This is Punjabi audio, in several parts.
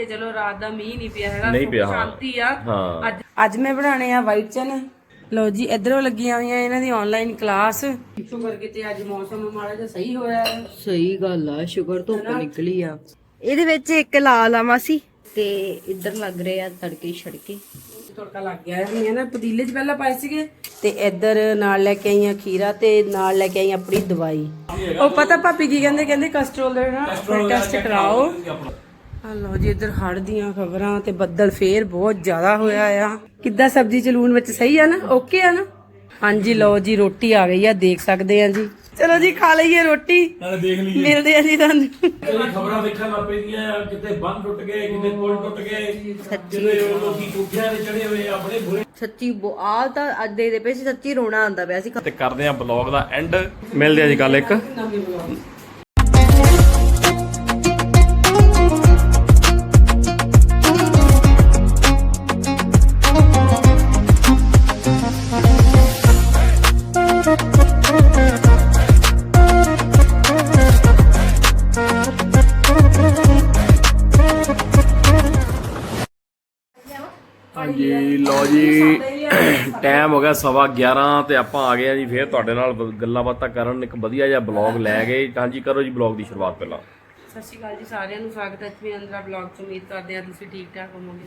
ਰੱਖੇ ਚਲੋ ਰਾਤ ਦਾ ਮੀਂਹ ਨਹੀਂ ਪਿਆ ਹੈਗਾ ਨਹੀਂ ਸੁੱਖ ਪਿਆ, ਹਾਂ। ਸ਼ਾਂਤੀ ਆ। ਹਾਂ। ਅੱਜ ਅੱਜ ਮੈਂ ਬਣਾਣੇ ਆ ਵਾਈਟ ਚਨੇ ਲਓ ਜੀ ਇਧਰੋਂ ਲੱਗੀਆਂ ਹੋਈਆਂ ਇਹਨਾਂ ਦੀ ਆਨਲਾਈਨ ਕਲਾਸ ਸ਼ੁਕਰ ਕਿਤੇ ਅੱਜ ਮੌਸਮ ਮਾੜਾ ਜਿਹਾ ਸਹੀ ਹੋਇਆ ਹੈ। ਸਹੀ ਗੱਲ ਆ ਸ਼ੁਕਰ ਧੁੱਪ ਨਿਕਲੀ ਆ। ਇਹਦੇ ਵਿੱਚ ਇੱਕ ਲਾਲ ਆ ਮਾਸੀ ਤੇ ਇੱਧਰ ਲੱਗ ਰਹੇ ਆ ਤੜਕੇ ਛੜਕੇ। ਤੜਕਾ ਲੱਗ ਗਿਆ ਹੈ ਮੈਂ ਨਾ ਪਤੀਲੇ 'ਚ ਪਹਿਲਾਂ ਪਾਏ ਸੀਗੇ। ਤੇ ਇੱਧਰ ਨਾਲ ਲੈ ਕੇ ਆਈਆਂ ਖੀਰਾ ਤੇ ਨਾਲ ਲੈ ਕੇ ਆਈਆਂ ਆਪਣੀ ਦਵਾਈ। ਉਹ ਪਤਾ ਭਾਪੀ ਕੀ ਕਹਿੰਦੇ? ਕਹਿੰਦੇ ਕਸਟਰੋਲ ਦਾ ਨਾ ਟੈਸਟ ਕਰਾਓ। ਆ ਜੀ ਇੱਧਰ ਹੜ ਦੀਆਂ ਖਬਰਾਂ ਤੇ ਬੱਦਲ ਫੇਰ ਬਹੁਤ ਜ਼ਿਆਦਾ ਹੋਇਆ ਆ। ਕਿੱਦਾਂ ਸਬਜ਼ੀ ਚ ਲੂਣ ਵਿੱਚ ਸਹੀ ਆ ਨਾ? ਓਕੇ ਆ ਨਾ? ਹਾਂਜੀ ਲਓ ਜੀ ਰੋਟੀ ਆ ਗਈ ਆ ਦੇਖ ਸਕਦੇ ਆ ਜੀ। ਚਲੋ ਜੀ ਖਾ ਲਈਏ ਰੋਟੀ। ਨਾਲੇ ਦੇਖ ਲਈਏ। ਮਿਲਦੇ ਆ ਜੀ ਤੁਹਾਨੂੰ। ਖਬਰਾਂ ਦੇਖਣ ਲੱਗ ਪੈਂਦੀਆਂ ਕਿਤੇ ਬੰਨ ਟੁੱਟ ਗਏ ਕਿਤੇ ਪੁਲ ਟੁੱਟ ਗਏ ਕਿਤੇ ਲੋਕੀ ਕੋਠਿਆਂ ਤੇ ਚੜੇ ਹੋਏ ਆਪਣੇ ਬੁਰੇ। ਸੱਚੀ ਬੋ- ਆ ਤਾਂ ਅੱਜ ਦੇ ਦੇ ਪਏ ਸੀ ਸੱਚੀ ਰੋਣਾ ਆਂਦਾ ਪਿਆ ਸੀ। ਤੇ ਕਰਦੇ ਆ ਬਲੌਗ ਦਾ ਐਂਡ। ਮਿਲਦੇ ਆ ਜੀ ਕੱਲ ਇੱਕ। ਹੋ ਗਿਆ ਸਵਾ 11 ਤੇ ਆਪਾਂ ਆ ਗਏ ਆ ਜੀ ਫੇਰ ਤੁਹਾਡੇ ਨਾਲ ਗੱਲਾਂ ਬਾਤਾਂ ਕਰਨ ਇੱਕ ਵਧੀਆ ਜਿਹਾ ਬਲੌਗ ਲੈ ਗਏ। ਹਾਂਜੀ ਕਰੋ ਜੀ ਬਲੌਗ ਦੀ ਸ਼ੁਰੂਆਤ ਪਹਿਲਾਂ। ਸਤਿ ਸ਼੍ਰੀ ਅਕਾਲ ਜੀ ਸਾਰਿਆਂ ਨੂੰ ਸਵਾਗਤ ਹੈ ਜੀ ਅੰਦਰਾ ਬਲੌਗ ਚ। ਉਮੀਦ ਕਰਦੇ ਹਾਂ ਤੁਸੀਂ ਠੀਕ ਠਾਕ ਹੋਵੋਗੇ।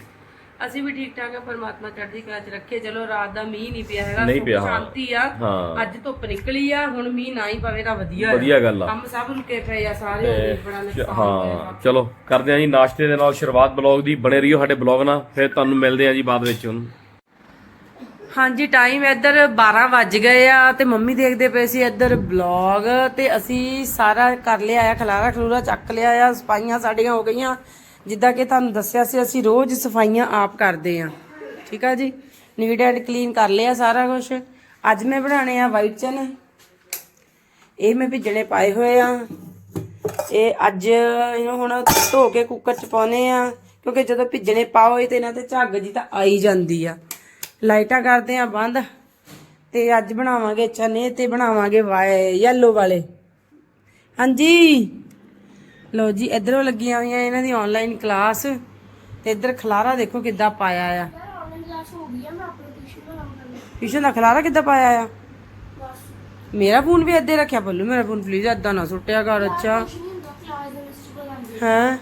ਅਸੀਂ ਵੀ ਠੀਕ ਠਾਕ ਹਾਂ ਪਰਮਾਤਮਾ ਚੜ੍ਹਦੀ ਕਲਾ ਚ ਰੱਖੇ। ਚਲੋ ਰਾਤ ਦਾ ਮੀਂਹ ਨਹੀਂ ਪਿਆ ਹੈਗਾ ਸੁੱਖ ਹਾਂ। ਸ਼ਾਂਤੀ ਆ। ਹਾਂ। ਅੱਜ ਧੁੱਪ ਨਿਕਲੀ ਆ ਹੁਣ ਮੀਂਹ ਨਾ ਹੀ ਪਵੇ ਤਾਂ ਵਧੀਆ ਆ। ਵਧੀਆ ਗੱਲ ਆ। ਕੰਮ ਸਭ ਰੁਕੇ ਪਏ ਆ ਸਾਰੇ ਬੜਾ ਨੁਕਸਾਨ ਹਾਂ ਚਲੋ ਕਰਦੇ ਆ ਜੀ ਨਾਸ਼ਤੇ ਦੇ ਨਾਲ ਸ਼ੁਰੂਆਤ ਬਲੌਗ ਦੀ। ਬਣੇ ਰਹੀਓ ਸਾਡੇ ਬਲੌਗ ਨਾਲ ਫਿਰ ਤੁਹਾਨੂੰ ਮਿਲਦੇ ਆ ਜੀ ਬਾਅਦ ਵਿੱਚ ਹੁਣ। ਹਾਂਜੀ ਟਾਈਮ ਇੱਧਰ 12 ਵੱਜ ਗਏ ਆ ਤੇ ਮੰਮੀ ਦੇਖਦੇ ਪਏ ਸੀ ਇੱਧਰ ਬਲੌਗ ਤੇ ਅਸੀਂ ਸਾਰਾ ਕਰ ਲਿਆ ਆ, ਖਲਾਰਾ ਖਲੂਰਾ ਚੱਕ ਲਿਆ ਆ, ਸਫਾਈਆਂ ਸਾਡੀਆਂ ਹੋ ਗਈਆਂ। ਜਿੱਦਾਂ ਕਿ ਤੁਹਾਨੂੰ ਦੱਸਿਆ ਸੀ, ਅਸੀਂ ਰੋਜ਼ ਸਫਾਈਆਂ ਆਪ ਕਰਦੇ ਆ। ਠੀਕ ਆ ਜੀ? ਨੀਟ ਐਂਡ ਕਲੀਨ ਕਰ ਲਿਆ ਸਾਰਾ ਕੁਝ ਅੱਜ ਮੈਂ ਬਣਾਣੇ ਆ ਵਾਈਟ ਚਨੇ ਇਹ ਮੈਂ ਭਿੱਜਣੇ ਪਾਏ ਹੋਏ ਆ। ਇਹ ਅੱਜ ਇਹਨੂੰ ਹੁਣ ਧੋ ਕੇ ਕੁੱਕਰ ਚ ਪਾਉਨੇ ਆ, ਕਿਉਂਕਿ ਜਦੋਂ ਭਿੱਜਣੇ ਪਾਓ ਇਹ ਤੇ ਇਹਨਾਂ ਤੇ ਝੱਗ ਜੀ ਤਾਂ ਆਈ ਜਾਂਦੀ ਆ। ਲਾਈਟਾਂ ਕਰਦੇ ਆ ਬੰਦ ਤੇ ਅੱਜ ਬਣਾਵਾਂਗੇ ਚਨੇ ਤੇ ਬਣਾਵਾਂਗੇ ਯੈਲੋ ਵਾਲੇ। ਹਾਂਜੀ। ਲਓ ਜੀ ਇਧਰੋਂ ਲੱਗੀਆਂ ਹੋਈਆਂ ਇਹਨਾਂ ਦੀ ਆਨਲਾਈਨ ਕਲਾਸ ਤੇ ਇਧਰ ਖਲਾਰਾ ਦੇਖੋ ਕਿੱਦਾਂ ਪਾਇਆ ਆ। ਟਿਊਸ਼ਨ ਦਾ ਖਲਾਰਾ ਕਿੱਦਾਂ ਪਾਇਆ ਆ? ਮੇਰਾ ਫੋਨ ਵੀ ਇੱਦੇ ਰੱਖਿਆ ਬੱਲੂ ਮੇਰਾ ਫੋਨ ਪਲੀਜ਼ ਏਦਾਂ ਨਾ ਸੁੱਟਿਆ ਕਰ ਅੱਛਾ। ਹਾਂ?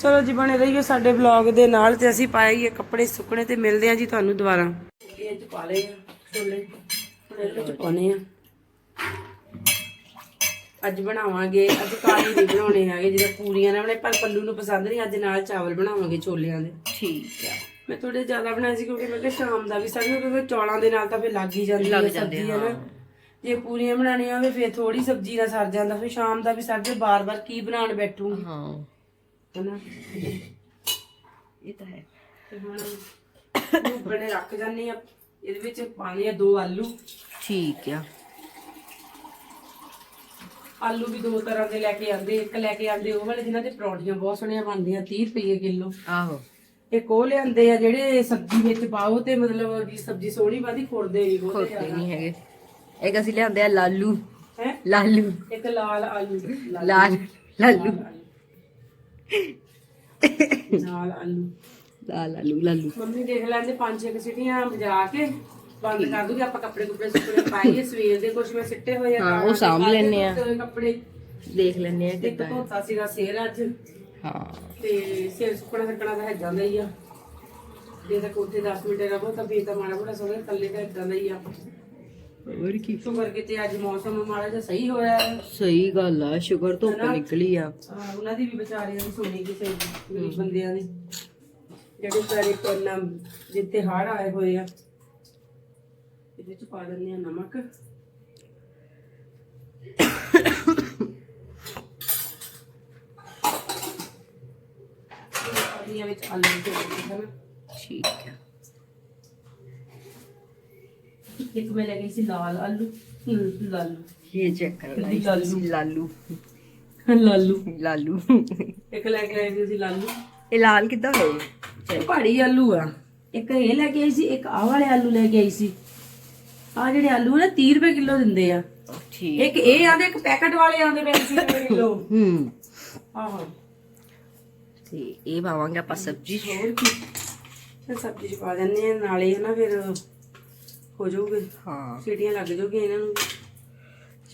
ਚਲੋ ਜੀ ਬਣੇ ਰਹੀਓ ਸਾਡੇ ਵਲੌਗ ਦੇ ਨਾਲ ਤੇ ਅਸੀਂ ਪਾਏਗੇ ਕੱਪੜੇ ਸੁੱਕਣੇ ਤੇ ਮਿਲਦੇ ਆ ਜੀ ਤੁਹਾਨੂੰ ਦੁਬਾਰਾ। ਇਹ ਚ ਪਾ ਲਏ ਆ ਛੋਲੇ ਹੁਣ ਇਹਦੇ ਚ ਪਾਉਣੇ ਆ। ਅੱਜ ਬਣਾਵਾਂਗੇ ਅੱਜ ਕਾਲੀ ਨਹੀਂ ਬਣਾਉਣੇ ਹੈਗੇ ਜਿਹੜੇ ਪੂਰੀਆਂ ਨੇ ਬਣੇ ਪਰ ਪੱਲੂ ਨੂੰ ਪਸੰਦ ਨਹੀਂ ਅੱਜ ਨਾਲ ਚਾਵਲ ਬਣਾਵਾਂਗੇ ਛੋਲਿਆਂ ਦੇ। ਠੀਕ ਆ। ਮੈਂ ਥੋੜੇ ਜ਼ਿਆਦਾ ਬਣਾਏ ਸੀ ਕਿਉਂਕਿ ਮੈਂ ਕਿਹਾ ਸ਼ਾਮ ਦਾ ਵੀ ਸਾਨੂੰ ਕਿਉਂਕਿ ਚੌਲਾਂ ਦੇ ਨਾਲ ਤਾਂ ਫਿਰ ਲੱਗ ਹੀ ਜਾਂਦੀ ਹੈ ਸਬਜ਼ੀ ਹੈ ਨਾ। ਜੇ ਪੂਰੀਆਂ ਬਣਾਉਣੀਆਂ ਹੋਵੇ ਫਿਰ ਥੋੜੀ ਸਬਜ਼ੀ ਨਾਲ ਸਰ ਜਾਂਦਾ ਫਿਰ ਸ਼ਾਮ ਦਾ ਵੀ ਸਰ ਜੇ ਬਾਰ-ਬਾਰ ਕੀ ਬਣਾਉਣ ਬੈਠੂਗੀ। ਹਾਂ। ਹਨਾ? ਇਹ ਤਾਂ ਹੈ। ਤੇ ਹੁਣ ਬਣੇ ਰੱਖ ਜਾਂਦੇ ਆ ਇਹਦੇ ਵਿੱਚ ਪਾਣੇ ਆ ਦੋ ਆਲੂ। ਠੀਕ ਆ। ਆਲੂ ਵੀ ਦੋ ਤਰ੍ਹਾਂ ਦੇ ਲੈ ਕੇ ਆਂਦੇ ਇੱਕ ਲੈ ਕੇ ਆਂਦੇ ਉਹ ਵਾਲੇ ਜਿਨ੍ਹਾਂ ਦੇ ਪਰੌਂਠੀਆਂ ਬਹੁਤ ਸੋਹਣੀਆਂ ਬਣਦੀਆਂ 30 ਰੁਪਏ ਕਿਲੋ। ਆਹੋ। ਇੱਕ ਉਹ ਲਿਆਂਦੇ ਆ ਜਿਹੜੇ ਸਬਜ਼ੀ ਵਿੱਚ ਪਾਓ ਤੇ ਮਤਲਬ ਕਿ ਸਬਜ਼ੀ ਸੋਹਣੀ ਬਾਦੀ ਖੁਰਦੇ ਨਹੀਂ ਬਹੁਤੇ ਖੋਤੇ ਨਹੀਂ ਹੈਗੇ। ਇੱਕ ਅਸੀਂ ਲਿਆਂਦੇ ਆ ਲਾਲੂ। ਹੈ? ਲਾਲੂ। ਇੱਕ ਲਾਲ ਆਲੂ। ਲਾਲ ਲਾਲੂ। ਨਾਲ ਆਲੂ। ਲਾਲ ਆਲੂ ਲਾਲੂ। ਮੰਮੀ ਦੇਖ ਲੈਂਦੇ ਪੰਜ ਛੇ ਸੀਟੀਆਂ ਵਜਾ ਕੇ ਬੰਦ ਕਰ ਦੂਗੀ ਆਪਾਂ ਕੱਪੜੇ ਕੁੱਪੜੇ ਸੁੱਕਣੇ ਪਾਈਏ ਸਵੇਰ ਦੇ ਕੁਝ ਮੈਂ ਸਿੱਟੇ ਹੋਏ ਆ ਹਾਂ, ਉਹ ਸਾਂਭ ਲੈਂਦੇ ਆ। ਕੱਪੜੇ। ਦੇਖ ਲੈਣੇ ਆ ਇੱਕ ਕਿੱਦਾਂ। ਧੋਤਾ ਸੀਗਾ ਸੇਰ ਅੱਜ। ਹਾਂ। ਤੇ ਸਿਰ ਸੁੱਕਣਾ ਸੱਕਣਾ ਤਾਂ ਹੈਜਾਂ ਦਾ ਹੀ ਆ। ਜੇ ਤਾਂ ਕੋਠੇ 10 ਮਿੰਟ ਰਹੋ ਤਾਂ ਫੇਰ ਤਾਂ ਮਾੜਾ ਮੋਟਾ ਸੋਹਣੇ ਥੱਲੇ ਤਾਂ ਇਦਾਂ ਦਾ ਹੀ ਆ। ਹੋਰ ਕੀ? ਸ਼ੁਕਰ ਕਿਤੇ ਅੱਜ ਮੌਸਮ ਮਾੜਾ ਜਿਹਾ ਸਹੀ ਹੋਇਆ ਹੈ। ਸਹੀ ਗੱਲ ਆ ਸ਼ੁਕਰ ਧੁੱਪ ਨਿਕਲੀ ਆ। ਹਾਂ, ਉਹਨਾਂ ਦੀ ਵੀ ਵਿਚਾਰਿਆਂ ਦੀ ਸੁਣੀ ਕਿਸੇ ਗਰੀਬ ਬੰਦਿਆਂ ਦੀ। ਜਿਹੜੇ ਵਿਚਾਰੇ ਕੋਨਾ ਜਿੱਤੇ ਹੜ ਆਏ ਹੋਏ ਆ ਇਹਦੇ ਚ ਪਾ ਦਿੰਦੇ ਆ ਨਮਕ। ਪਾਣੀਆਂ ਵਿੱਚ ਆਲੂ ਦੇ ਹਨ? ਠੀਕ ਆ। ਇੱਕ ਮੈਂ ਲੈ ਗਈ ਸੀ ਲਾਲ ਆਲੂ ਲਾਲੂ। ਇਹ ਚੈੱਕ ਕਰ ਲਾਲੂ। ਲਾਲੂ। ਲਾਲੂ। ਲਾਲੂ। ਇੱਕ ਲੈ ਕੇ ਆਈ ਸੀ ਲਾਲੂ। ਇਹ ਲਾਲ ਕਿੱਦਾਂ ਹੋਏ? ਇਹ ਪਹਾੜੀ ਆਲੂ ਆ। ਇੱਕ ਇਹ ਲੈ ਕੇ ਆਈ ਸੀ ਇੱਕ ਆਹ ਵਾਲੇ ਆਲੂ ਲੈ ਕੇ ਆਈ ਸੀ। ਆ ਜਿਹੜੇ ਆਲੂ ਨੇ 30 ਰੁਪਏ ਕਿਲੋ ਦਿੰਦੇ ਆ। ਠੀਕ। ਇੱਕ ਇਹ ਆਂਦੇ ਇੱਕ ਪੈਕਟ ਵਾਲੇ ਆਂਦੇ 35 ਰੁਪਏ ਕਿਲੋ। ਹੂੰ। ਆਹੋ। ਤੇ ਇਹ ਪਾਵਾਂਗੇ ਆਪਾਂ ਸਬਜ਼ੀ। 'ਚ। ਹੋਰ ਕੀ। ਫਿਰ ਸਬਜ਼ੀ ਚ ਪਾ ਦਿੰਨੇ ਆ ਨਾਲੇ ਨਾ ਫਿਰ ਹੋ ਜਾਊਗੇ ਹਾਂ। ਸੀਟੀਆਂ ਲੱਗ ਜਾਊਗੀਆਂ ਇਹਨਾਂ ਨੂੰ।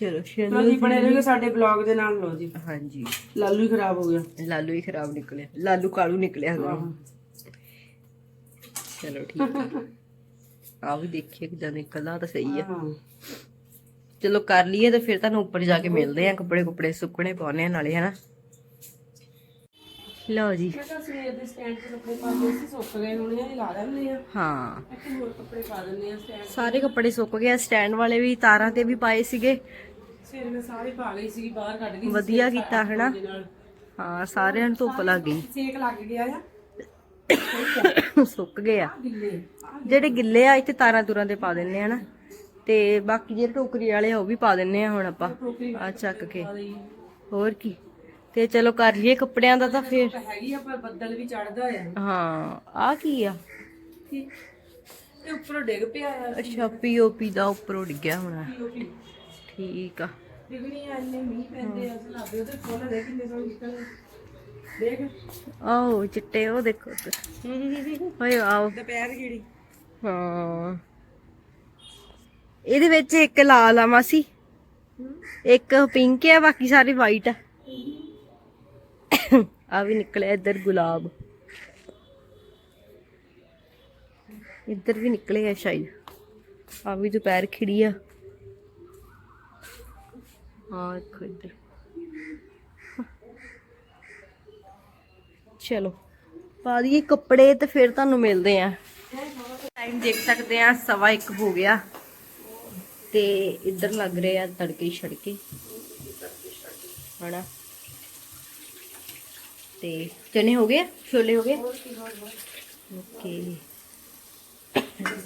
ਚਲੋ ਚਲੋ ਜੀ ਬਣੇ ਰਹੋਗੇ ਸਾਡੇ ਬਲੌਗ ਦੇ ਨਾਲ ਲੋ ਜੀ। ਹਾਂਜੀ। ਲਾਲੂ ਹੀ ਖਰਾਬ ਹੋ ਗਿਆ। ਲਾਲੂ ਹੀ ਖਰਾਬ ਨਿਕਲਿਆ। ਲਾਲੂ ਕਾਲੂ ਨਿਕਲਿਆ ਹੋਇਆ। ਚਲੋ ਠੀਕ ਹੈ ਆ ਵੀ ਦੇਖੀਏ ਕਿਦਾਂ ਨਿਕਲਦਾ ਤਾਂ ਸਹੀ ਹੈ ਹਾਂ। ਚਲੋ ਕਰ ਲਈਏ ਤੇ ਫਿਰ ਤੁਹਾਨੂੰ ਉੱਪਰ ਜਾ ਕੇ ਮਿਲਦੇ ਆ। ਕੱਪੜੇ ਕੁਪੜੇ ਸੁੱਕਣੇ ਪਾਉਣੇ ਆ ਨਾਲੇ ਹਨਾ। ਲਓ ਜੀ। ਮੈਂ ਤਾਂ ਸਵੇਰ ਦੇ ਸਟੈਂਡ ਤੇ ਕੱਪੜੇ ਪਾ ਕੇ ਸੀ ਸੁੱਕ ਗਏ ਹੁਣ ਇਹ ਲਾ ਦਿੰਦੇ ਆ ਹਾਂ। ਇੱਥੇ ਹੋਰ ਕੱਪੜੇ ਪਾ ਦਿੰਦੇ ਆ ਸਟੈਂਡ ਸਾਰੇ ਕੱਪੜੇ ਸੁੱਕ ਗਏ ਸਟੈਂਡ ਵਾਲੇ ਵੀ ਤਾਰਾਂ ਤੇ ਵੀ ਪਾਏ ਸੀਗੇ। ਸਵੇਰ ਮੈਂ ਸਾਰੇ ਪਾ ਗਈ ਸੀ ਬਾਹਰ ਕੱਢ ਗਈ ਸੀ। ਵਧੀਆ ਕੀਤਾ ਹਨਾ? ਹਾਂ ਸਾਰਿਆਂ ਨੂੰ ਧੁੱਪ ਲੱਗ ਗਈ। ਸੇਕ ਲੱਗ ਗਿਆ ਆ। ਸੁੱਕ ਗਏ ਆ। ਜਿਹੜੇ ਗਿੱਲੇ ਆ ਇੱਥੇ ਤਾਰਾਂ ਤੁਰਾਂ ਤੇ ਪਾ ਦਿੰਨੇ ਆ ਨਾ ਤੇ ਬਾਕੀ ਜਿਹੜੇ ਟੋਕਰੀ ਵਾਲੇ ਆ ਉਹ ਵੀ ਪਾ ਦਿੰਨੇ ਆ ਹੁਣ ਆਪਾਂ। ਆ ਚੱਕ ਕੇ। ਹੋਰ ਕੀ? ਤੇ ਚਲੋ ਕਰ ਲਈਏ ਕੱਪੜਿਆਂ ਦਾ ਤਾਂ ਫਿਰ। ਤਾਂ ਹੈਗੀ ਆ ਪਰ ਬੱਦਲ ਵੀ ਚੜਦਾ ਆ। ਹਾਂ ਆ ਕੀ ਆ? ਇਹ ਉੱਪਰੋਂ ਡਿੱਗ ਪਿਆ ਆ। ਅੱਛਾ ਪੀਓਪੀ ਦਾ ਉੱਪਰੋਂ ਡਿੱਗਿਆ ਹੋਣਾ। ਠੀਕ ਆ। ਡਿਗਣੀ ਆ ਇੰਨੇ ਮੀਂਹ ਪੈਂਦੇ ਆ ਸਲਾਬੇ ਉਹਦੇ ਫੁੱਲ ਦੇ ਕਿੰਨੇ ਸੋਹਣੇ ਨਿਕਲਦੇ ਦੇਖ। ਆਓ ਚਿੱਟੇ ਉਹ ਦੇਖੋ। ਹੋਏ ਆਓ। ਦੁਪਹਿਰ ਜਿਹੜੀ ਹਾਂ। ਇਹਦੇ ਵਿੱਚ ਇੱਕ ਲਾਲ ਆ ਮਾਸੀ। ਇੱਕ ਪਿੰਕ ਆ ਬਾਕੀ ਸਾਰੇ ਵਾਈਟ ਆ। ਆ ਵੀ ਨਿਕਲਿਆ ਇੱਧਰ ਗੁਲਾਬ। ਇੱਧਰ ਵੀ ਨਿਕਲੇ ਆ ਸ਼ਾਇਦ ਆ ਵੀ ਦੁਪਹਿਰ ਖਿੜੀ ਆ। ਹਾਂ, ਦੇਖੋ ਇੱਧਰ। ਚਲੋ, ਪਾ ਦਈਏ ਕੱਪੜੇ ਤੇ ਫਿਰ ਤੁਹਾਨੂੰ ਮਿਲਦੇ ਆ। ਟਾਈਮ ਦੇਖ ਸਕਦੇ ਆ, ਸਵਾ ਇੱਕ ਹੋ ਗਿਆ। ਤੇ ਇੱਧਰ ਲੱਗ ਰਹੇ ਆ ਤੜਕੇ ਛੜਕੇ। ਹਣਾ ਤੇ ਚਨੇ ਹੋ ਗਏ ਛੋਲੇ ਹੋ ਗਏ? ਓਕੇ।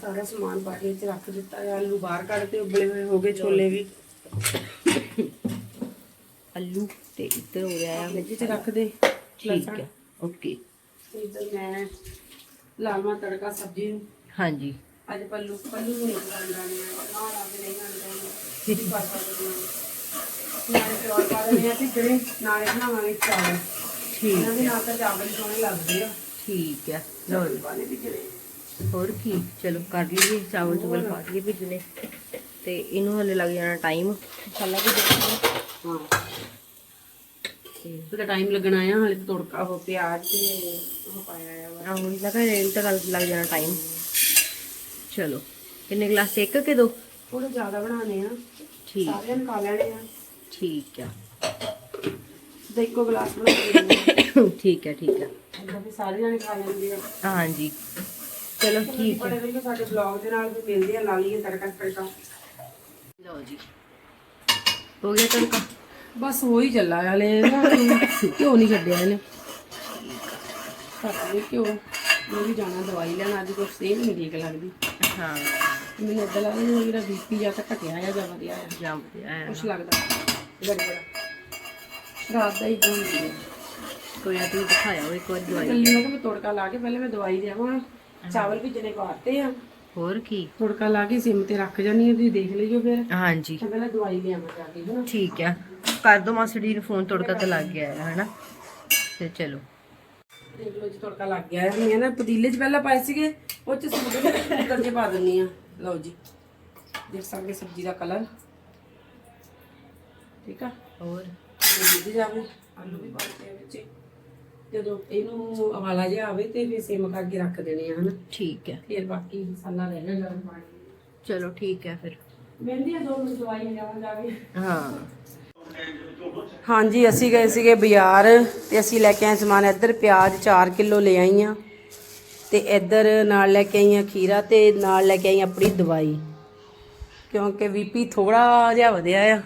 ਸਾਰਾ ਸਮਾਨ ਬਾਟੀਆਂ 'ਚ ਰੱਖ ਦਿੱਤਾ ਆ ਆਲੂ ਬਾਹਰ ਕੱਢ ਤੇ ਉਬਲੇ ਹੋਏ ਹੋ ਗਏ ਛੋਲੇ ਵੀ। ਆਲੂ ਤੇ ਇੱਧਰ ਹੋ ਰਿਹਾ ਆ ਫ੍ਰਿਜ 'ਚ ਰੱਖ ਦੇ ਠੀਕ ਹੈ ਓਕੇ। ਇੱਧਰ ਮੈਂ ਲਾਲਮਾ ਤੜਕਾ ਸਬਜ਼ੀ ਨੂੰ। ਹਾਂਜੀ। ਅੱਜ ਪੱਲੂ ਪੱਲੂ ਨੂੰ ਬਣਾਉਣਾ ਨੇ ਕੇ ਨਹੀਂ ਬਣਾਉਣਾ ਕਿਹਦੀ ਪਾਸਾ ਕਰਨਾ ਨਾਲੇ ਚੌਲ ਪਾ ਦੇਣੇ ਆ ਤੇ ਜਿਹੜੇ ਨਾਲੇ ਬਣਾਵਾਂਗੇ ਚਾਵਲ। ਠੀਕ ਇਹਨਾਂ ਦੇ ਨਾਲ ਤਾਂ ਚਾਵਲ ਹੀ ਸੋਹਣੇ ਲੱਗਦੇ ਆ। ਠੀਕ ਹੈ ਲਓ ਜੀ। ਪਾਣੇ ਵੀ ਜਿਹੜੇ ਹੋਰ ਕੀ? ਚਲੋ ਕਰ ਲਈਏ ਚਾਵਲ ਚੁਵਲ ਪਾ ਦਈਏ ਭਿੱਜਣੇ ਤੇ ਇਹਨੂੰ ਹਲੇ ਲੱਗ ਜਾਣਾ ਟਾਈਮ ਮਸਾਲਾ ਵੀ ਦੇਖਣਾ ਹਾਂ। ਤੇ ਟਾਈਮ ਲੱਗਣਾ ਆ ਹਲੇ ਤਾਂ ਤੜਕਾ। ਉਹ ਪਿਆਜ਼ ਤੇ ਉਹ ਪਾਇਆ ਆ। ਆਹੋ ਲਗਾ ਰੇਲ ਤਾਂ ਲੱਗ ਜਾਣਾ ਟਾਈਮ ਚਲੋ ਕਿੰਨੇ ਗਲਾਸ ਇੱਕ ਕਿ ਦੋ? ਥੋੜੇ ਜ਼ਿਆਦਾ ਬਣਾਉਣੇ ਆ। ਠੀਕ। ਸਾਰਿਆਂ ਨੂੰ ਖਾ ਲੈਣੇ ਆ। ਠੀਕ ਆ। ਤੇ ਇੱਕੋ ਗਲਾਸ ਬਣਾ ਕੇ ਦੇਣਾ ਠੀਕ ਹੈ ਠੀਕ ਹੈ। ਅੱਛਾ ਵੀ ਸਾਰੇ ਜਣੇ ਖਾ ਲੈਂਦੇ ਆ ਹਾਂਜੀ। ਚਲੋ ਠੀਕ ਹੈ। ਬੜੇ ਵਧੀਆ ਸਾਡੇ ਬਲੌਗ ਦੇ ਨਾਲ ਵੀ ਮਿਲਦੇ ਆ ਲਾ ਲਈਏ ਤੜਕਾ ਤੜਕਾ। ਲਓ ਜੀ। ਹੋ ਗਿਆ ਤੜਕਾ? ਬਸ ਹੋ ਹੀ ਚੱਲਾ ਹਲੇ ਨਾ ਕਿਉਂ ਨਹੀਂ ਛੱਡਿਆ ਇਹਨੇ। ਵੀ ਕਿਉਂ ਮੈਂ ਵੀ ਜਾਣਾ ਦਵਾਈ ਲੈਣ ਅੱਜ ਕੁਛ ਸੇਮ ਨਹੀਂ ਠੀਕ ਲੱਗਦੀ। ਹਾਂ। ਮੈਨੂੰ ਇਦਾਂ ਲੱਗਦਾ ਜਿਵੇਂ ਮੇਰਾ ਬੀਪੀ ਜਾਂ ਤਾਂ ਘਟਿਆ ਆ ਜਾਂ ਵਧਿਆ ਆ। ਜੰਮ ਗਿਆ ਕੁਛ ਲੱਗਦਾ। ਗੜਬੜ ਰਾਤ ਦਾ ਹੀ ਗੁੰਮ ਗਿਆ ਕੋਈ ਆ ਤੂੰ ਦਿਖਾਇਆ ਇੱਕ ਵਾਰ ਦਵਾਈ। ਕੱਲੀ ਨੂੰ ਮੈਂ ਤੜਕਾ ਲਾ ਕੇ ਪਹਿਲੇ ਮੈਂ ਦਵਾਈ ਦੇਵਾਂ। ਚਾਵਲ ਭਿੱਜਣੇ ਪਾਤੇ ਆ। ਹੋਰ ਕੀ? ਤੜਕਾ ਲਾ ਕੇ ਸਿਮ ਤੇ ਰੱਖ ਜਾਨੀ ਆ ਤੁਸੀਂ ਦੇਖ ਲਈਓ ਫਿਰ। ਹਾਂਜੀ। ਤੇ ਪਹਿਲਾਂ ਦਵਾਈ ਲਿਆਵਾਂ ਜਾ ਕੇ ਹਨਾ? ਠੀਕ ਆ। ਕਰ ਦੋ ਮਾਸੜੀ ਨੂੰ ਫੋਨ ਤੜਕਾ ਤੇ ਲੱਗ ਗਿਆ ਹੈ ਹਨਾ? ਤੇ ਚਲੋ। ਦੇਖ ਲਓ ਜੀ ਤੜਕਾ ਲੱਗ ਗਿਆ ਹੈ ਮੈਂ ਨਾ ਪਤੀਲੇ 'ਚ ਪਹਿਲਾਂ ਪਾਏ ਸੀਗੇ ਉਹ 'ਚ ਸੁੱਟ ਕੇ ਕੁੱਕਰ 'ਚ ਪਾ ਦਿੰਨੀ ਆ ਲਓ ਜੀ। ਦੇਖ ਸਕਦੇ ਸਬਜ਼ੀ ਦਾ ਕਲਰ। ਠੀਕ ਆ? ਹੋਰ? ਮਿਲ ਜਾਵੇ ਆਲੂ ਵੀ ਪਾ ਦਿੱਤੇ ਆ ਵਿੱਚ। ਜਦੋਂ ਇਹਨੂੰ ਉਬਾਲਾ ਜਿਹਾ ਆਵੇ ਤੇ ਫਿਰ ਸਿਮ ਕਰਕੇ ਰੱਖ ਦੇਣੇ ਆ ਹਨਾ। ਠੀਕ ਹੈ। ਫਿਰ ਬਾਕੀ ਮਸਾਲਾ ਰਹਿਣਾ ਗਰਮ ਪਾਣੀ ਚਲੋ ਠੀਕ ਹੈ ਫਿਰ। ਮਹਿੰਦੀ ਆ ਦੋ ਮਿੰਟ ਦਵਾਈ ਲਿਆਵਾਂ ਜਾ ਕੇ। ਹਾਂ। ਹਾਂਜੀ ਅਸੀਂ ਗਏ ਸੀਗੇ ਬਾਜ਼ਾਰ ਤੇ ਅਸੀਂ ਲੈ ਕੇ ਆਏ ਸਮਾਨ। ਇੱਧਰ ਪਿਆਜ਼ 4 ਕਿਲੋ ਲੈ ਆਈਆਂ ਤੇ ਇੱਧਰ ਨਾਲ ਲੈ ਕੇ ਆਈਆਂ ਖੀਰਾ ਤੇ ਨਾਲ ਲੈ ਕੇ ਆਈਆਂ ਆਪਣੀ ਦਵਾਈ। ਕਿਉਂਕਿ ਬੀਪੀ ਥੋੜਾ ਜਿਹਾ ਵਧਿਆ ਆ।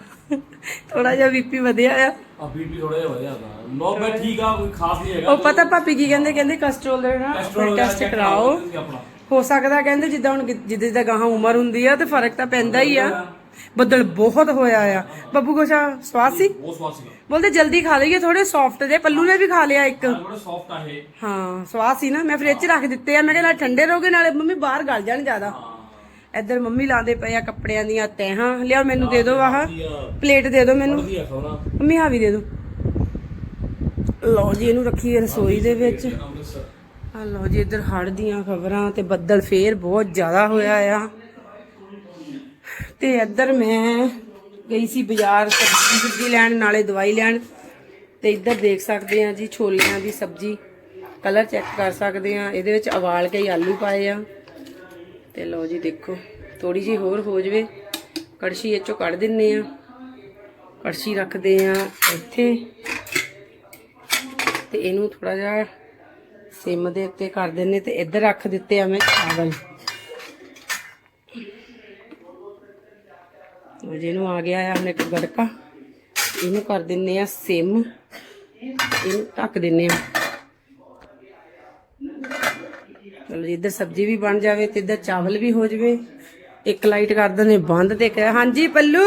ਥੋੜਾ ਜਿਹਾ ਬੀਪੀ ਵਧਿਆ ਆ। ਆ ਬੀਪੀ ਥੋੜਾ ਜਿਹਾ ਵਧਿਆ ਦਾ ਨੋ ਬੈ ਠੀਕ ਆ ਕੋਈ ਖਾਸ ਨਹੀਂ ਹੈਗਾ। ਉਹ ਪਤਾ ਭਾਪੀ ਕੀ ਕਹਿੰਦੇ ਕਹਿੰਦੇ ਦੇ ਨਾ ਟੈਸਟ ਕਰਾਓ। ਹੋ ਸਕਦਾ ਕਹਿੰਦੇ ਜਿੱਦਾਂ ਹੁਣ ਜਿੱਦਾਂ ਜਿੱਦਾਂ ਗਾਹਾਂ ਉਮਰ ਹੁੰਦੀ ਆ ਤੇ ਫ਼ਰਕ ਤਾਂ ਪੈਂਦਾ ਹੀ ਆ। ਬੱਦਲ ਬਹੁਤ ਹੋਇਆ ਆ। ਬੱਬੂ ਕੋਸ਼ਾ ਸਵਾਦ ਸੀ? ਬਹੁਤ ਸਵਾਦ ਬੋਲਦੇ ਜਲਦੀ ਖਾ ਲਈਏ ਥੋੜੇ ਸੌਫਟ ਜੇ। ਪੱਲੂ ਨੇ ਵੀ ਖਾ ਲਿਆ ਇੱਕ। ਥੋੜਾ ਸੌਫਟ ਆ ਇਹ। ਹਾਂ ਸਵਾਦ ਸੀ ਨਾ। ਮੈਂ ਫ੍ਰਿਜ 'ਚ ਰੱਖ ਦਿੱਤੇ ਆ। ਮੈਂ ਕਿਹਾ ਨਾਲ ਠੰਡੇ ਰਹੋਗੇ ਨਾਲੇ ਮੰਮੀ ਬਾਹਰ ਗਲ ਜਾਣ ਜ਼ਿਆਦਾ। ਇੱਧਰ ਮੰਮੀ ਲਾਉਂਦੇ ਪਏ ਆ ਕੱਪੜਿਆਂ ਦੀਆਂ ਤੈਹਾਂ ਲਿਆ ਮੈਨੂੰ ਦੇ ਦਿਓ ਆਹ। ਪਲੇਟ ਦੇ ਦਿਓ ਮੈਨੂੰ। ਮੰਮੀ ਆ ਵੀ ਦੇ ਦਿਓ। ਲਓ ਜੀ ਇਹਨੂੰ ਰੱਖੀਏ ਰਸੋਈ ਦੇ ਵਿੱਚ। ਆ ਲਓ ਜੀ ਇੱਧਰ ਹੜ੍ਹ ਦੀਆਂ ਖਬਰਾਂ ਤੇ ਬੱਦਲ ਫੇਰ ਬਹੁਤ ਜ਼ਿਆਦਾ ਹੋਇਆ ਆ। ਤੇ ਇੱਧਰ ਮੈਂ ਗਈ ਸੀ ਬਾਜ਼ਾਰ ਸਬਜ਼ੀ ਸੁਬਜ਼ੀ ਲੈਣ ਨਾਲੇ ਦਵਾਈ ਲੈਣ। ਤੇ ਇੱਧਰ ਦੇਖ ਸਕਦੇ ਆ ਜੀ ਛੋਲਿਆਂ ਦੀ ਸਬਜ਼ੀ। ਕਲਰ ਚੈੱਕ ਕਰ ਸਕਦੇ ਆ। ਇਹਦੇ ਵਿੱਚ ਉਬਾਲ ਕੇ ਆਲੂ ਪਾਏ ਆ। ਤੇ ਲਓ ਜੀ ਦੇਖੋ ਥੋੜੀ ਜੀ ਹੋਰ ਹੋ ਜਵੇ। ਕੜਛੀ ਇਹ ਚੋਂ ਕੱਢ ਦਿੰਨੇ ਆ। ਕੜਛੀ ਰੱਖਦੇ ਆ ਇੱਥੇ। ਤੇ ਇਹਨੂੰ ਥੋੜਾ ਜਿਹਾ ਸਿਮ ਦੇ ਉੱਤੇ ਕਰ ਦਿੰਨੇ ਤੇ ਇੱਧਰ ਰੱਖ ਦਿੱਤੇ ਆ ਮੈਂ ਚਾਵਲ। ਤੋ ਜਿਹਨੂੰ ਆ ਗਿਆ ਆ ਹੁਣ ਇੱਕ ਗੜਕਾ। ਇਹਨੂੰ ਕਰ ਦਿੰਨੇ ਆ ਸਿਮ। ਇਹਨੂੰ ਢੱਕ ਦਿੰਨੇ ਆ। ਚਲੋ ਜੀ ਇੱਧਰ ਸਬਜ਼ੀ ਵੀ ਬਣ ਜਾਵੇ ਤੇ ਇੱਧਰ ਚਾਵਲ ਵੀ ਹੋ ਜਾਵੇ। ਇੱਕ ਲਾਈਟ ਕਰ ਦਿੰਦੇ ਬੰਦ ਤੇ ਕਹਿ ਹਾਂਜੀ ਪੱਲੂ।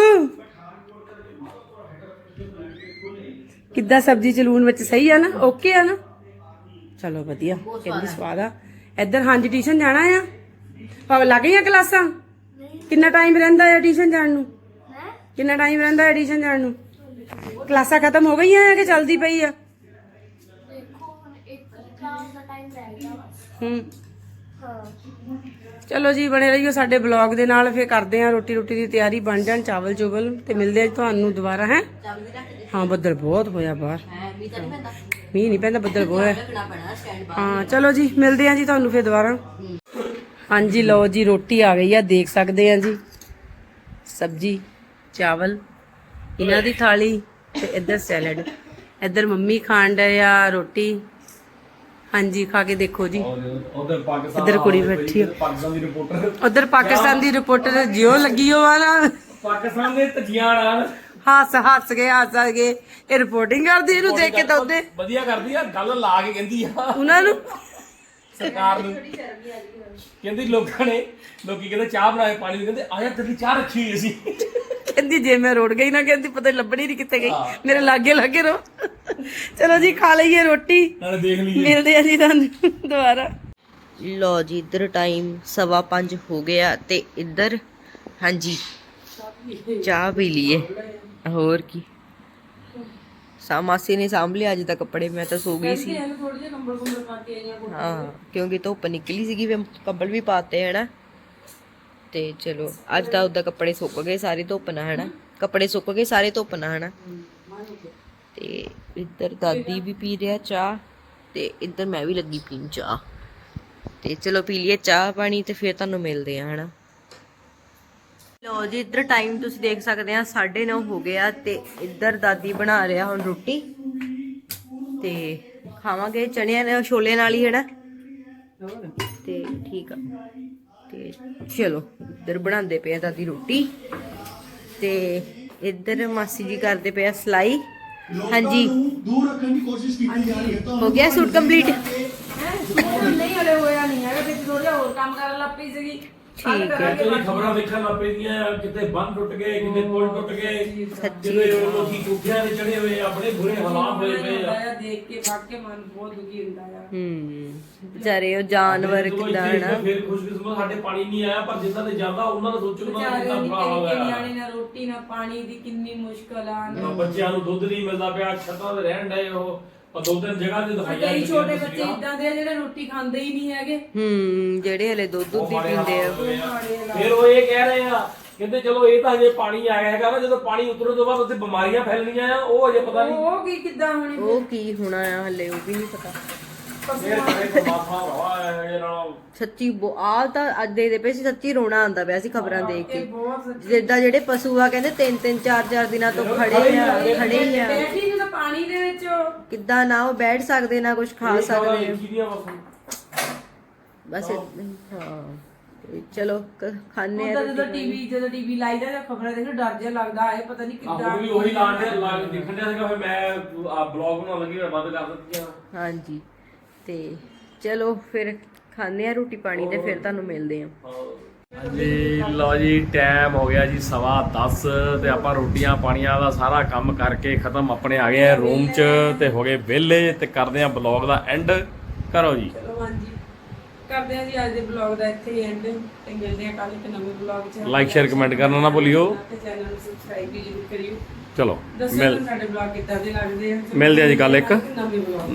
ਕਿੱਦਾਂ ਸਬਜ਼ੀ ਚ ਲੂਣ ਵਿੱਚ ਸਹੀ ਆ ਨਾ? ਓਕੇ ਆ ਨਾ? ਚਲੋ ਵਧੀਆ ਕਹਿੰਦੀ ਸਵਾਦ ਆ। ਇੱਧਰ ਹਾਂਜੀ ਟਿਊਸ਼ਨ ਜਾਣਾ ਆ? ਭਾਵੇਂ ਲੱਗ ਗਈਆਂ ਕਲਾਸਾਂ? ਕਿੰਨਾ ਟਾਈਮ ਰਹਿੰਦਾ ਹੈ ਟਿਊਸ਼ਨ ਜਾਣ ਨੂੰ? ਕਿੰਨਾ ਟਾਈਮ ਰਹਿੰਦਾ ਹੈ ਟਿਊਸ਼ਨ ਜਾਣ ਨੂੰ? ਕਲਾਸਾਂ ਖਤਮ ਹੋ ਗਈਆਂ ਆ ਕਿ ਚੱਲਦੀ ਪਈ ਆ? ਦੇਖੋ ਹੁਣ ਇੱਕ ਕਲਾਸ ਦਾ ਟਾਈਮ ਰਹਿ ਗਿਆ ਹਾਂ। ਚਲੋ ਜੀ, ਬਣੇ ਰਹੀਓ ਸਾਡੇ ਬਲੌਗ ਦੇ ਨਾਲ, ਫੇਰ ਕਰਦੇ ਆ ਰੋਟੀ ਰੋਟੀ ਦੀ ਤਿਆਰੀ, ਬਣ ਜਾਣ ਚਾਵਲ ਚੁਵਲ, ਤੇ ਮਿਲਦੇ ਆ ਤੁਹਾਨੂੰ ਦੁਬਾਰਾ, ਹੈ? ਹਾਂ, ਬੱਦਲ ਬਹੁਤ ਹੋਇਆ ਬਾਹਰ। ਮੀਂਹ ਨਹੀਂ ਪੈਂਦਾ, ਬੱਦਲ ਬਹੁਤ ਹਾਂ, ਚਲੋ ਜੀ, ਮਿਲਦੇ ਆ ਜੀ ਤੁਹਾਨੂੰ ਫੇਰ ਦੁਬਾਰਾ। ਹਾਂਜੀ, ਲਓ ਜੀ, ਰੋਟੀ ਆ ਗਈ ਆ, ਦੇਖ ਸਕਦੇ ਆ ਜੀ। ਸਬਜੀ, ਚਾਵਲ, ਇਹਨਾਂ ਦੀ ਥਾਲੀ ਤੇ ਇੱਧਰ ਸੈਲਡ। ਇੱਧਰ ਮੰਮੀ ਖਾਣ ਡਏ ਆ ਰੋਟੀ। ਹਾਂਜੀ ਖਾ ਕੇ ਦੇਖੋ ਜੀ। ਉਧਰ ਪਾਕਿਸਤਾਨ ਇੱਧਰ ਕੁੜੀ ਬੈਠੀ। ਪਾਕਿਸਤਾਨ ਦੀ ਰਿਪੋਰਟਰ ਉਧਰ ਪਾਕਿਸਤਾਨ ਦੀ ਰਿਪੋਰਟਰ ਜਿਉ ਲੱਗੀ ਹੋ ਆ ਨਾ। ਪਾਕਿਸਤਾਨ ਦੇ ਤਜੀਆਂ ਨਾਲ। ਹੱਸ ਹੱਸ ਕੇ ਹੱਸ ਕੇ ਇਹ ਰਿਪੋਰਟਿੰਗ ਕਰਦੀ ਇਹਨੂੰ ਦੇਖ ਕੇ ਤਾਂ ਉਹਦੇ ਵਧੀਆ ਕਰਦੀ ਆ ਗੱਲ ਲਾ ਕੇ ਕਹਿੰਦੀ ਆ। ਉਹਨਾਂ ਨੂੰ ਸਰਕਾਰ ਨੂੰ। ਕਹਿੰਦੀ ਲੋਕਾਂ ਨੇ ਲੋਕੀ ਕਹਿੰਦੇ ਚਾਹ ਬਣਾਏ ਪਾਣੀ ਦੀ। ਕਹਿੰਦੇ ਆਇਆ ਤੇਰੀ ਚਾਹ ਰੱਖੀ ਹੋਈ ਸੀ ਕਹਿੰਦੀ ਜੇ ਮੈਂ ਰੋੜ ਗਈ ਨਾ ਕਹਿੰਦੀ ਪਤਾ ਨੀ ਲੱਭਣੀ ਨਹੀਂ ਕਿੱਥੇ ਗਈ। ਮੇਰੇ ਲਾਗੇ ਲਾਗੇ ਰੋ ਚਲੋ ਜੀ ਖਾ ਲਈਏ ਰੋਟੀ। ਨਾਲੇ ਦੇਖ ਲਈਏ। ਮਿਲਦੇ ਆ ਜੀ ਤੁਹਾਨੂੰ ਦੁਬਾਰਾ। ਲੋ ਜੀ ਇੱਧਰ ਟਾਈਮ ਸਵਾ ਪੰਜ ਹੋ ਗਿਆ ਤੇ ਇੱਧਰ ਹਾਂਜੀ ਚਾਹ ਪੀ ਲਈਏ। ਹੋਰ ਕੀ। ਸਾ ਮਾਸੀ ਨੇ ਸਾਂਭ ਲਿਆ ਅੱਜ ਤਾਂ ਕੱਪੜੇ ਮੈਂ ਤਾਂ ਸੋ ਗਈ ਸੀ। ਥੋੜੇ ਜਿਹਾ ਕੰਬਲ ਕੰਬਲ ਪਾ ਕੇ ਆਈਆਂ ਹਾਂ ਕਿਉਂਕਿ ਧੁੱਪ ਨਿਕਲੀ ਸੀਗੀ ਫਿਰ ਕੰਬਲ ਵੀ ਪਾਤੇ ਹਨਾ? ਤੇ ਚਲੋ ਅੱਜ ਤਾਂ ਉਹਦਾ ਕੱਪੜੇ ਸੁੱਕ ਗਏ ਸਾਰੇ ਧੁੱਪ ਨਾਲ ਹਨਾ? ਕੱਪੜੇ ਸੁੱਕ ਗਏ ਸਾਰੇ ਧੁੱਪ ਨਾਲ ਹਨਾ? ਤੇ ਇੱਧਰ ਦਾਦੀ ਵੀ ਪੀ ਰਿਹਾ ਚਾਹ ਤੇ ਇੱਧਰ ਮੈਂ ਵੀ ਲੱਗੀ ਪੀਣ ਚਾਹ। ਤੇ ਚਲੋ ਪੀ ਲਈਏ ਚਾਹ ਪਾਣੀ ਤੇ ਫਿਰ ਤੁਹਾਨੂੰ ਮਿਲਦੇ ਆ ਹਨਾ? ਲੋ ਜੀ ਇੱਧਰ ਟਾਈਮ ਤੁਸੀਂ ਦੇਖ ਸਕਦੇ ਆ 9:30 ਹੋ ਗਿਆ ਤੇ ਇੱਧਰ ਦਾਦੀ ਬਣਾ ਰਿਹਾ ਹੁਣ ਰੋਟੀ। ਤੇ ਖਾਵਾਂਗੇ ਚਣਿਆਂ ਨਾਲ ਛੋਲੇ ਨਾਲ ਹੀ ਹੈਨਾ? ਤੇ ਠੀਕ ਆ। ਤੇ ਚਲੋ ਇੱਧਰ ਬਣਾਉਂਦੇ ਪਏ ਆ ਦਾਦੀ ਰੋਟੀ। ਤੇ ਇੱਧਰ ਮਾਸੀ ਜੀ ਕਰਦੇ ਪਏ ਆ ਸਲਾਈ। ਹਾਂਜੀ। ਦੂਰ ਰੱਖਣ ਦੀ ਕੋਸ਼ਿਸ਼ ਕੀਤੀ ਜਾ ਰਹੀ ਹੈ ਹੋ ਗਿਆ ਸੂਟ ਕੰਪਲੀਟ ਨਹੀਂ ਹੋਇਆ ਨਹੀਂ ਹੈਗਾ ਤੇ ਥੋੜਾ ਹੋਰ ਕੰਮ ਕਰਨ ਲੱਗ ਪਈ ਸੀਗੀ। ਠੀਕ ਹੈ। ਜਿਹੜੀ ਖਬਰਾਂ ਦੇਖਣ ਲੱਗ ਪੈਂਦੀਆਂ ਕਿਤੇ ਬੰਨ ਟੁੱਟ ਗਏ ਕਿਤੇ ਪੁਲ ਟੁੱਟ ਗਏ ਕਿਤੇ ਲੋਕੀ ਕੋਠਿਆਂ ਤੇ ਚੜੇ ਹੋਏ ਆ ਬੜੇ ਬੁਰੇ ਹਾਲਾਤ ਹੋਏ ਪਏ ਆ। ਦੇਖ ਕੇ ਫੱਕ ਕੇ ਮਨ ਬਹੁਤ ਦੁਖੀ ਹੁੰਦਾ ਆ। ਹੂੰ ਵਿਚਾਰੇ ਉਹ ਜਾਨਵਰ ਕਿਦਾਂ ਹਨਾ? ਫਿਰ ਖੁਸ਼ਕਿਸਮਤ ਸਾਡੇ ਪਾਣੀ ਨਹੀਂ ਆਇਆ ਪਰ ਜਿੱਦਾਂ ਦੇ ਜਾਂਦਾ ਉਹਨਾਂ ਦਾ ਸੋਚੋ ਉਹਨਾਂ ਦਾ ਕਿੰਨਾ ਬੁਰਾ ਹਾਲ ਨਿਆਣੇ ਹੋਇਆ। ਨਾ ਰੋਟੀ ਨਾ ਪਾਣੀ ਦੀ ਕਿੰਨੀ ਮੁਸ਼ਕਲ ਆ ਨਾ ਬੱਚਿਆਂ ਨੂੰ ਦੁੱਧ ਨਹੀਂ ਮਿਲਦਾ ਪਿਆ ਛੱਤਾਂ ਤੇ ਰਹਿਣ ਡਏ ਉਹ। ਪਰ ਦੋ ਤਿੰਨ ਜਗ੍ਹਾ ਤੇ ਦਿਖਾਈਆਂ ਕਈ ਦਿੱਤੀਆਂ ਛੋਟੇ ਬੱਚੇ ਤਸਵੀਰਾਂ। ਇਦਾਂ ਦੇ ਆ ਜਿਹੜੇ ਰੋਟੀ ਖਾਂਦੇ ਹੀ ਨਹੀਂ ਹੈਗੇ। ਹੂੰ ਜਿਹੜੇ ਹਲੇ ਦੁੱਧ ਦੁੱਧ ਹੀ ਮਾੜੇ ਪੀਂਦੇ ਆ। ਹਾਲਾਤ ਹੋਏ ਆ। ਫਿਰ ਉਹ ਇਹ ਕਹਿ ਰਹੇ ਆ ਕਹਿੰਦੇ ਚਲੋ ਇਹ ਤਾਂ ਹਜੇ ਪਾਣੀ ਆਇਆ ਹੈਗਾ ਨਾ ਜਦੋਂ ਪਾਣੀ ਉਤਰਨ ਤੋਂ ਬਾਅਦ ਉੱਥੇ ਬਿਮਾਰੀਆਂ ਫੈਲਣੀਆਂ ਆ ਉਹ ਹਜੇ ਪਤਾ ਨਹੀਂ। ਉਹ ਕੀ ਕਿੱਦਾਂ ਹੋਣੀ ਉਹ ਕੀ ਹੋਣਾ ਆ ਹਲੇ ਉਹ ਵੀ ਨਹੀਂ ਪਤਾ। ਸੱਚੀ ਆ ਤਾਂ ਅੱਜ ਦੇ ਦੇ ਪਏ ਸੀ ਸੱਚੀ ਰੋਣਾ ਆਉਂਦਾ ਪਿਆ ਸੀ ਖਬਰਾਂ ਦੇਖ ਕੇ। ਜਿੱਦਾਂ ਜਿਹੜੇ ਪਸ਼ੂ ਆ ਕਹਿੰਦੇ ਤਿੰਨ ਤਿੰਨ ਚਾਰ ਚਾਰ ਦਿਨਾਂ ਤੋਂ ਖੜੇ ਆ ਖੜੇ ਹੀ ਆ। ਬੈਠੀ ਨੂੰ ਤਾਂ ਪਾਣੀ ਦੇ ਵਿੱਚ ਕਿੱਦਾਂ ਨਾ ਉਹ ਬੈਠ ਸਕਦੇ ਨਾ ਕੁਝ ਖਾ ਸਕਦੇ। ਬਸ ਹੀ, ਚਲੋ ਖਾਣੇ ਆ ਜਦੋਂ ਟੀਵੀ ਜਦੋਂ ਟੀਵੀ ਲਾਈਦਾ ਜਾਂ ਖਬਰਾਂ ਦੇਖੋ ਡਰ ਜਿਹਾ ਲੱਗਦਾ ਹੈ ਪਤਾ ਨਹੀਂ ਕਿੱਦਾਂ ਹੁਣ ਵੀ ਉਹੀ ਲਾਣ ਦੇ ਲਾ ਦੇਖਣ ਡਿਆ ਸੀਗਾ ਫਿਰ ਮੈਂ ਆ ਬਲੌਗ ਬਣਾਉਣ ਲੱਗੀ ਮੈਂ ਬੰਦ ਕਰ ਦਿੱਤੀਆਂ। ਹਾਂਜੀ। ਤੇ ਚਲੋ ਫਿਰ ਖਾਣੇ ਆ ਰੋਟੀ ਪਾਣੀ ਤੇ ਫਿਰ ਤੁਹਾਨੂੰ ਮਿਲਦੇ ਆ। ਹਾਂਜੀ ਲਓ ਜੀ ਟਾਈਮ ਹੋ ਗਿਆ ਜੀ ਸਵਾ 10 ਤੇ ਆਪਾਂ ਰੋਟੀਆਂ ਪਾਣੀਆਂ ਦਾ ਸਾਰਾ ਕੰਮ ਕਰਕੇ ਖਤਮ ਆਪਣੇ ਆ ਗਏ ਆ ਰੂਮ 'ਚ ਤੇ ਹੋ ਗਏ ਵਿਹਲੇ ਤੇ ਕਰਦੇ ਆ ਬਲੌਗ ਦਾ ਐਂਡ ਕਰੋ ਜੀ। ਚਲੋ ਹਾਂਜੀ। ਕਰਦੇ ਹਾਂ ਜੀ ਅੱਜ ਦੇ ਬਲੌਗ ਦਾ ਇੱਥੇ ਹੀ ਐਂਡ ਤੇ ਮਿਲਦੇ ਹਾਂ ਕੱਲ ਇੱਕ ਨਵੇਂ ਬਲੌਗ 'ਚ। ਲਾਈਕ ਸ਼ੇਅਰ ਕਮੈਂਟ ਕਰਨਾ ਨਾ ਭੁੱਲਿਓ। ਤੇ ਚੈਨਲ ਨੂੰ ਸਬਸਕ੍ਰਾਈਬ ਵੀ ਜ਼ਰੂਰ ਕਰਿਓ। ਚਲੋ ਦੱਸੋ ਮਿਲ ਸਾਡੇ ਬਲੌਗ ਕਿੱਦਾਂ ਦੇ ਲੱਗਦੇ ਆ। ਮਿਲਦੇ ਆ ਜੀ ਕੱਲ ਇੱਕ। ਨਵੇਂ ਬਲੌਗ